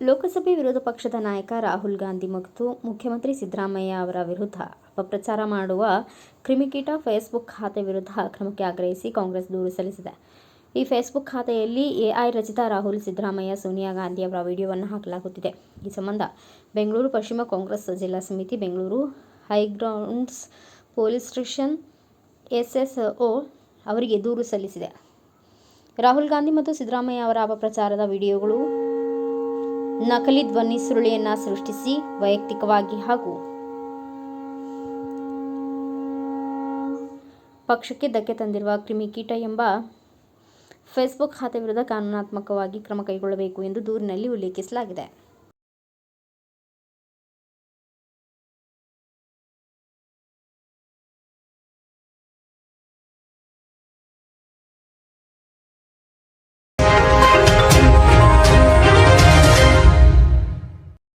ಲೋಕಸಭೆ ವಿರೋಧ ಪಕ್ಷದ ನಾಯಕ ರಾಹುಲ್ ಗಾಂಧಿ ಮತ್ತು ಮುಖ್ಯಮಂತ್ರಿ ಸಿದ್ದರಾಮಯ್ಯ ಅವರ ವಿರುದ್ಧ ಅಪಪ್ರಚಾರ ಮಾಡುವ ಕ್ರಿಮಿಕೀಟ ಫೇಸ್ಬುಕ್ ಖಾತೆ ವಿರುದ್ಧ ಕ್ರಮಕ್ಕೆ ಆಗ್ರಹಿಸಿ ಕಾಂಗ್ರೆಸ್ ದೂರು ಸಲ್ಲಿಸಿದೆ. ಈ ಫೇಸ್ಬುಕ್ ಖಾತೆಯಲ್ಲಿ ಎಐ ರಚಿತ ರಾಹುಲ್ ಸಿದ್ದರಾಮಯ್ಯ, ಸೋನಿಯಾ ಗಾಂಧಿ ಅವರ ವಿಡಿಯೋವನ್ನು ಹಾಕಲಾಗುತ್ತಿದೆ. ಈ ಸಂಬಂಧ ಬೆಂಗಳೂರು ಪಶ್ಚಿಮ ಕಾಂಗ್ರೆಸ್ ಜಿಲ್ಲಾ ಸಮಿತಿ, Bengaluru High Grounds police station SSO ಅವರಿಗೆ ದೂರು ಸಲ್ಲಿಸಿದೆ. ರಾಹುಲ್ ಗಾಂಧಿ ಮತ್ತು ಸಿದ್ದರಾಮಯ್ಯ ಅವರ ಅಪಪ್ರಚಾರದ ವಿಡಿಯೋಗಳು ನಕಲಿ ಧ್ವನಿ ಸುರುಳಿಯನ್ನು ಸೃಷ್ಟಿಸಿ ವೈಯಕ್ತಿಕವಾಗಿ ಹಾಗೂ ಪಕ್ಷಕ್ಕೆ ಧಕ್ಕೆ ತಂದಿರುವ ಕ್ರಿಮಿಕೀಟ ಎಂಬ ಫೇಸ್ಬುಕ್ ಖಾತೆ ವಿರುದ್ಧ ಕಾನೂನಾತ್ಮಕವಾಗಿ ಕ್ರಮ ಕೈಗೊಳ್ಳಬೇಕು ಎಂದು ದೂರಿನಲ್ಲಿ ಉಲ್ಲೇಖಿಸಲಾಗಿದೆ.